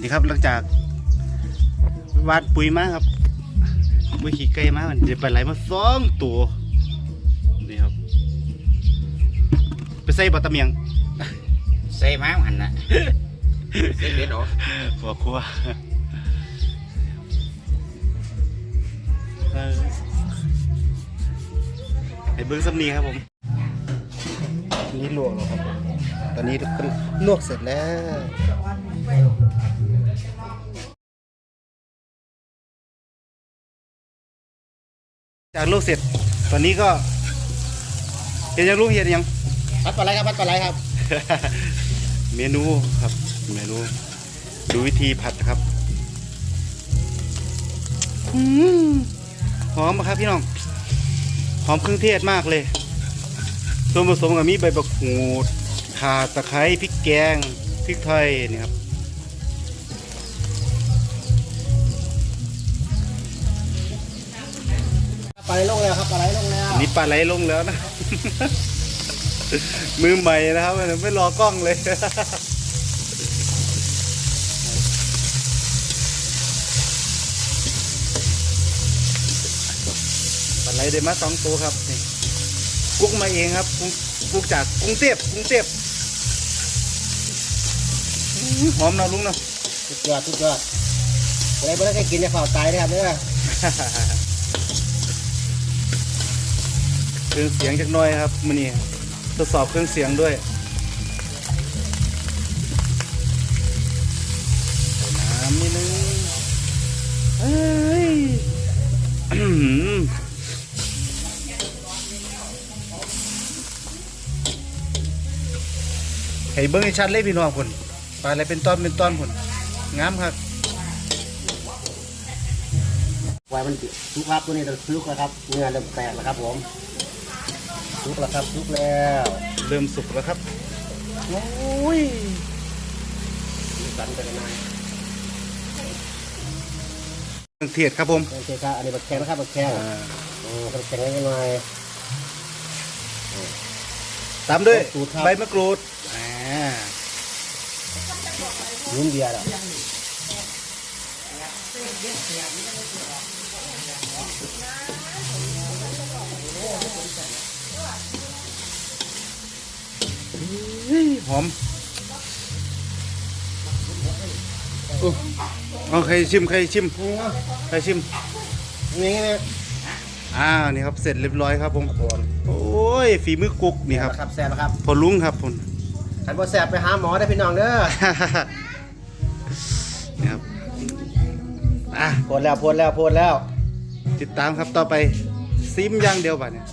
นี่ครับหลังจากวาดปุ๋ยมาครับปุ๋ยขี้ไก่มามันจะไปไหลมาสองตัวนี่ครับ ไปใส่บะตะเมียงใส่ม้าหันน่ะใส่เบ็ดเหรอหัวครัวเออให้เบิ้งสำนีครับผมนี่ลวกแล้วครับผมตอนนี้ทุกคนลวกเสร็จแล้ว จากลวกเสร็จตอนนี้ก็เห็นยังลูกเห็นยังพัดปลาไหลครับพัดปลาไหลครับ เมนูครับเมนูดูวิธีผัดนะครับอืมหอมอะครับพี่น้องหอมเครื่องเทศมากเลยส่วนผสมก็มีใบบักหูดข่าตะไคร้พริกแกงพริกไทยนี่ครับ ไหลลงแล้วครับปลาไหลลงแล้วอันนี้ปลาไหลลงแล้วนะ มือใหม่นะครับไม่รอกล้องเลยปลาไหลได้มาสองตัวครับนี่กุ๊กมาเองครับกุ๊กกุ๊กจากกรุงเทพกรุงเทพอื้อหอมเนาะลุงเนาะสุดยอดสุดยอดอะไรบ่ได้แค่กินจะฝ่าตายนะครับเนี่ย เครื่องเสียงจักน้อยครับมือนี้ทดสอบเครื่องเสียงด้วยน้ำนิดนึงเอ้ยให้เบิ้งให้ชัดเลยพี่น้องคนปลาอะไรเป็นตอนเป็นตอนคนงามครับไว้มันสุกครับตัวนี้เราสุกแล้วครับเนื้อเริ่มแตกแล้วครับผม สุกแล้วครับสุกแล้วเริ่มสุกแล้วครับโอ้ยสันไปกันหน่อยเครื่องเทศครับผมโอเคครับอันนี้บักแข้งนะครับบักแข้งอ่าโอ้บักแข้งนิดหน่อยตามด้วยมะกรูดครับใบมะกรูดอ่านุ่มเบียร์อะ หอมอุ๊ยเอาใครชิมใครชิมใครชิม นี่ไงอ่านี่ครับเสร็จเรียบร้อยครับผมครับผมโอ้ยฝีมือกุ๊กนี่ครับครับแซ่บแล้วครับพอลุงครับผมขันบ่แซ่บไปหาหมอได้พี่น้องเด้อนี่ครับอะโพดแล้วโพดแล้วโพดแล้ว ติดตามครับต่อไปซิมอย่างเดียวบัดเนี่ย